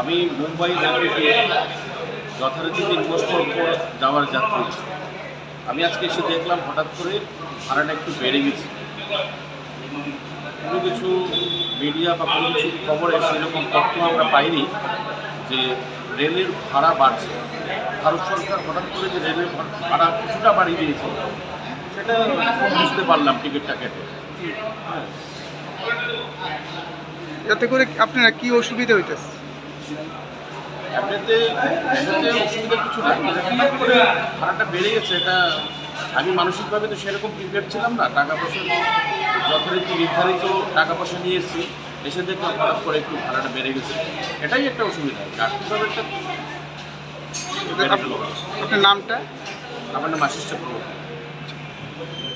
আমি মুম্বাই যাত্রীকে যথারীতি তিন বছর পর যাওয়ার যাত্রী। আমি আজকে এসে দেখলাম, হঠাৎ করে ভাড়াটা একটু বেড়ে গেছে। কোনো কিছু মিডিয়া বা কোনো কিছু খবরে সেরকম তথ্য আমরা পাইনি যে রেলের ভাড়া বাড়ছে। ভারত সরকার হঠাৎ করে যে রেলের ভাড়া কিছুটা বাড়িয়ে দিয়েছে। সেটা বুঝতে পারলাম টিকিটটা কেটে হ্যাঁ যাতে করে আপনারা কি অসুবিধা হইতেছে? এমনিতে অসুবিধা কিছু না করে ভাড়াটা বেড়ে গেছে এটা আমি মানসিকভাবে তো সেরকম প্রিপেয়ার ছিলাম না। টাকা পয়সা যথারীতি নির্ধারিত টাকা পয়সা নিয়ে এসেছি। এসে দেখলাম হঠাৎ করে একটু ভাড়াটা বেড়ে গেছে। এটাই একটা অসুবিধা। আর্থিকভাবে একটা আপনার নামটা? আমার নাম আশিস চক্রবর্তী।